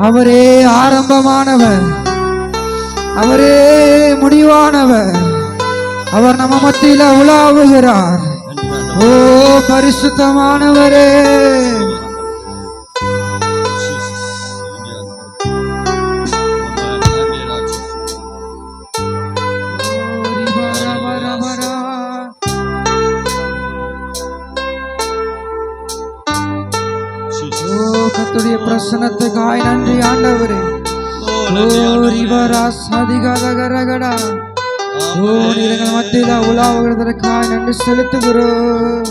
அவரே ஆரம்பமானவர். அவரே முடிவானவர். அவர் நம்ம மத்தியில உலாவுகிறார். ஓ பரிசுத்தமானவரே. கத்துடைய பிரசனத்துக்காய் நன்றி ஆண்டவரே. ஓ ரிவரா சதிகரகரகடா ஓ நீங்கள் மத்தியில உலாவுகிறதற்காய் நன்றி செலுத்துகிறோம்.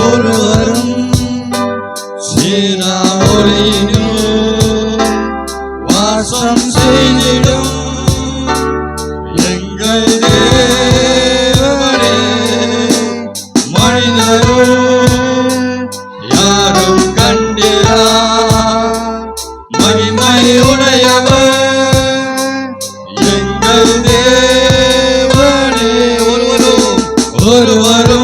ஒருவரும் சீனாமொழியினும் வாசம் செய்திடும். எங்கள் தேவரே மனிதரோ யாரும் கண்டிரா மகிமை உடையவர் எங்கள் தேவரே ஒருவரும் ஒருவரும்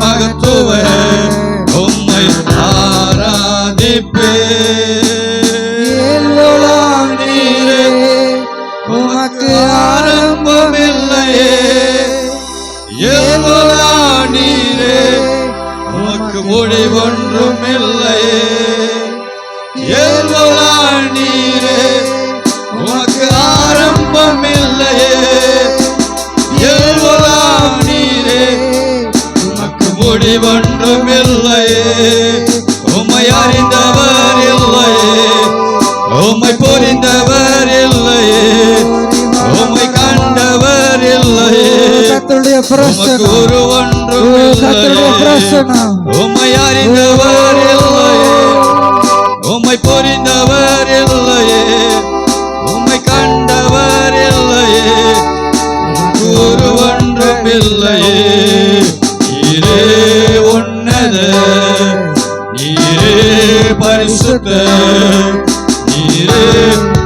மகத்துவ உம்மை ஆராதிப்பே. நீரே உமக்கு ஆரம்பமில்லையே. ஏதோலா நீரே உமக்கு முடிவொன்றும் இல்லையே ஏதோலா நீரே உமக்கு முடிவொன்றும் இல்லையே உம்மை அறிந்தவர் இல்லையே உம்மை புரிந்தவர் இல்லையே உம்மை கண்டவர் கத்தருடைய உமக்கு ஒரு ஒன்றும் பிரசனம் உம்மை அறிந்தவர் உன்னத நீரே பரிசுத்த நீரே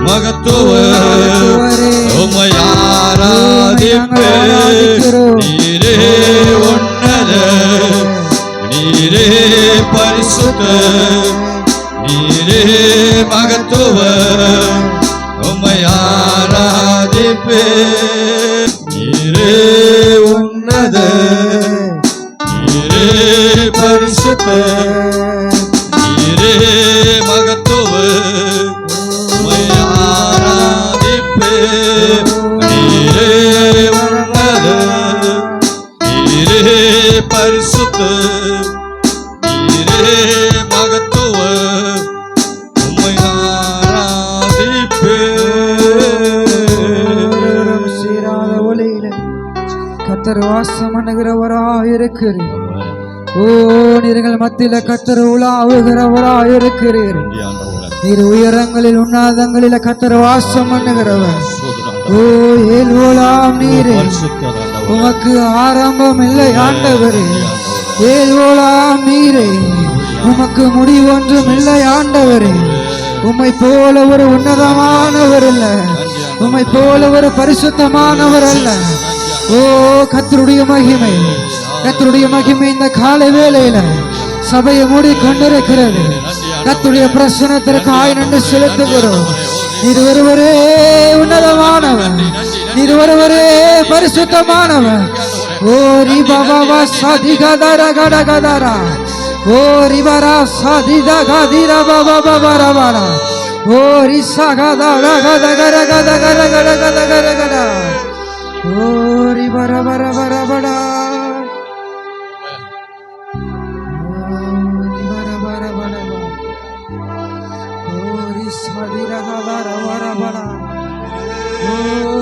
மகத்துவ. உம்மை ஆராதிப்பே. நீரே உன்னத நீரே பரிசுத்த. பரிசுத்த நீரே மகத்துவ உம்மை ஆராதிப்பே சீராத ஒளியில கத்தர் வாசம் பண்ணுகிறவராய் இருக்கிறீர் ஓ நீங்கள் மத்தியில கத்தர் உலாவுகிறவராய் இருக்கிறீர் நீர் உயரங்களில் உன்னாதங்களில கத்தர் வாசம் பண்ணுகிறவர் ஓ ஏல்வோலாம் நீரே. உமக்கு ஆரம்பம் இல்லை ஆண்டவரே. ஏல்வோலாம் நீரே உமக்கு முடிவொன்றும் இல்லை ஆண்டவரே. உம்மை போல ஒரு உன்னதமானவர் அல்ல. உம்மை போல ஒரு பரிசுத்தமானவர் அல்ல. ஓ கத்தருடைய மகிமை. கத்தருடைய மகிமை இந்த காலை வேளையில சபையை மூடி கொண்டிருக்கிறது கத்துடைய பிரசனத்திற்கு ஆய் நன்றி செலுத்துகிறோம். இது ஒருவரே உன்னதமானவன் ನಿರ್ವರವರೇ ಪರಿಸುತ ಮಾನವ ಓರಿ ಬಾಬಾ ಸಾಧಿ ಗದಾರ ಗಡ ಗದಾರ ಓರಿ ಬರ ಸಾಧಿದ ಗಾದಿರ ಬಾಬಾ ಬರ ಬರ ಓರಿ ಸಗದ ಗದ ಗರ ಗದ ಗರ ಗಡ ಗದ ಗರ ಗಡ ಓರಿ ಬರ ಬರ ಬರ ಬಡ ಸಾಧಿರ ಗದ ರವರ ಬಡ ಓ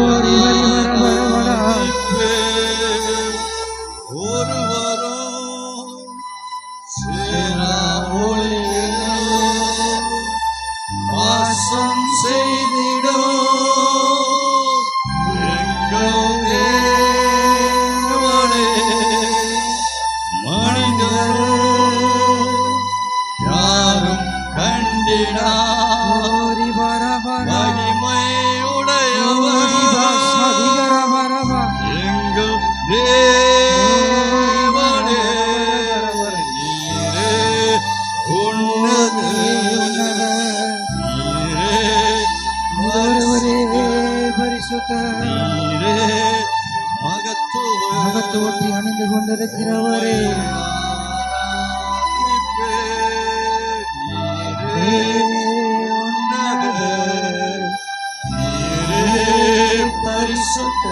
பரிசுத்த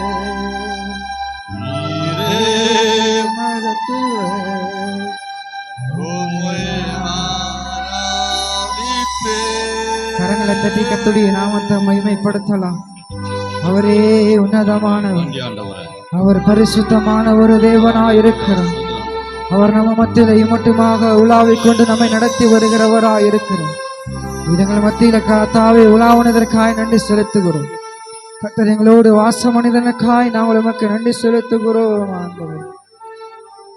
மகத்துவ ஆராதிப்பேன். கரங்களை தட்டி கத்துடைய நாமத்தை மகிமைப்படுத்தலாம் அவரே உன்னதமானவர் ஆண்டவரே. அவர் பரிசுத்தமான ஒரு தேவனாய் இருக்கிறார் அவர் நம்ம மத்தியில மட்டுமாக உலாவிக் கொண்டு நம்மை நடத்தி வருகிறவராய் இருக்கிறார் இதுங்கள் மத்தியில தாவை உலாவுனதற்காய் நன்றி செலுத்துகிறோம். கத்தர் எங்களோடு வாச மனிதனுக்காய் நாங்கள் உமக்கு நன்றி செலுத்துகிறோம் ஆண்டவர்.